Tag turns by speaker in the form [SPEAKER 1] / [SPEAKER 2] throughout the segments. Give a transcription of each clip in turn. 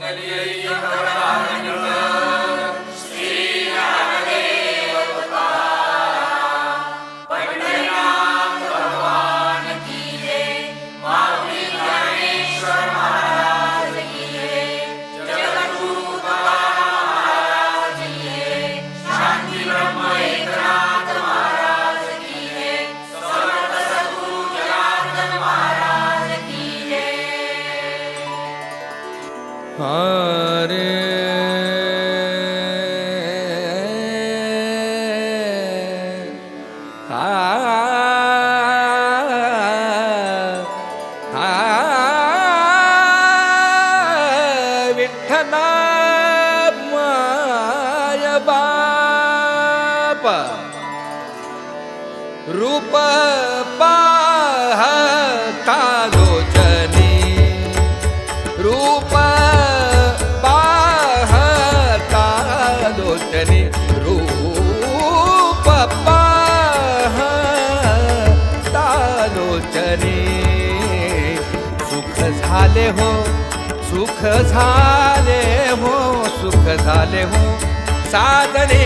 [SPEAKER 1] وليا रूप पाहता लोचनी। रूप लोचनी रूप पाहता सुख झाले हो सुख झाले हो सुख झाले हो साधने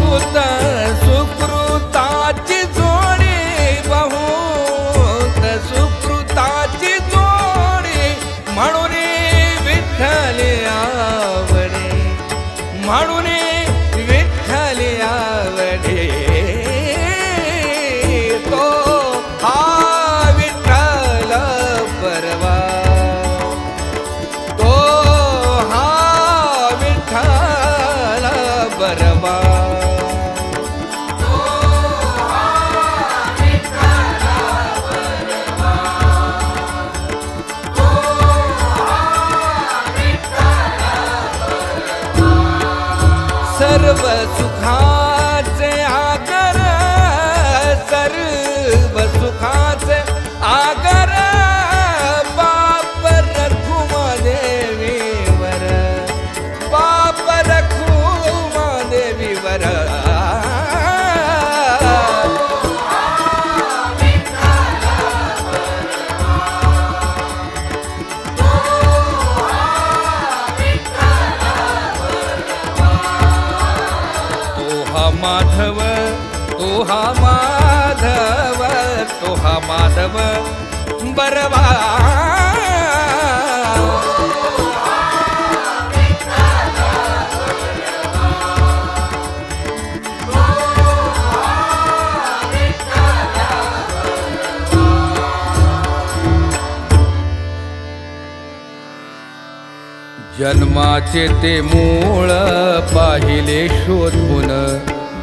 [SPEAKER 1] बहुत सुकृताची जोडी बहुत सुकृताची जोडी म्हणून विठ्ठल आवडे म्हणून विठ्ठल आवडे तो हा विठ्ठल परवा. तो हा विठ्ठल बरवा सर्व सुखाचे आ माधव तो हा माधव तो हा माधव बरवा। जन्माचे ते मूळ पाहिले शोधून.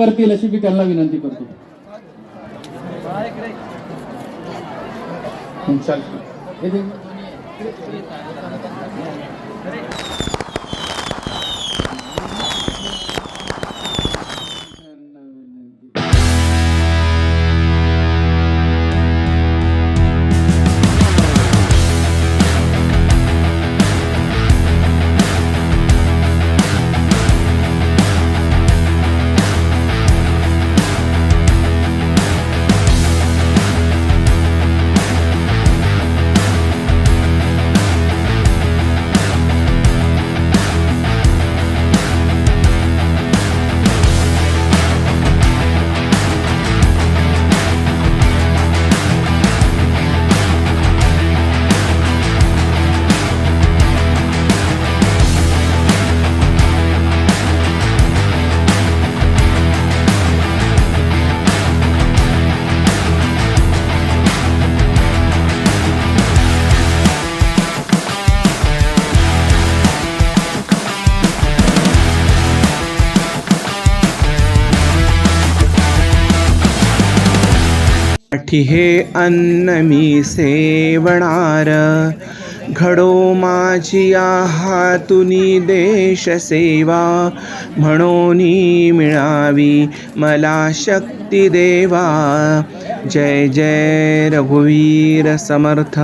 [SPEAKER 2] करतील अशी मी त्यांना विनंती करतो? हं,
[SPEAKER 3] साठी हे अन्न मी सेवणार. घडो माझी हातुनी देश सेवा. म्हणून मिळावी मला शक्ती देवा. जय जय रघुवीर समर्थ.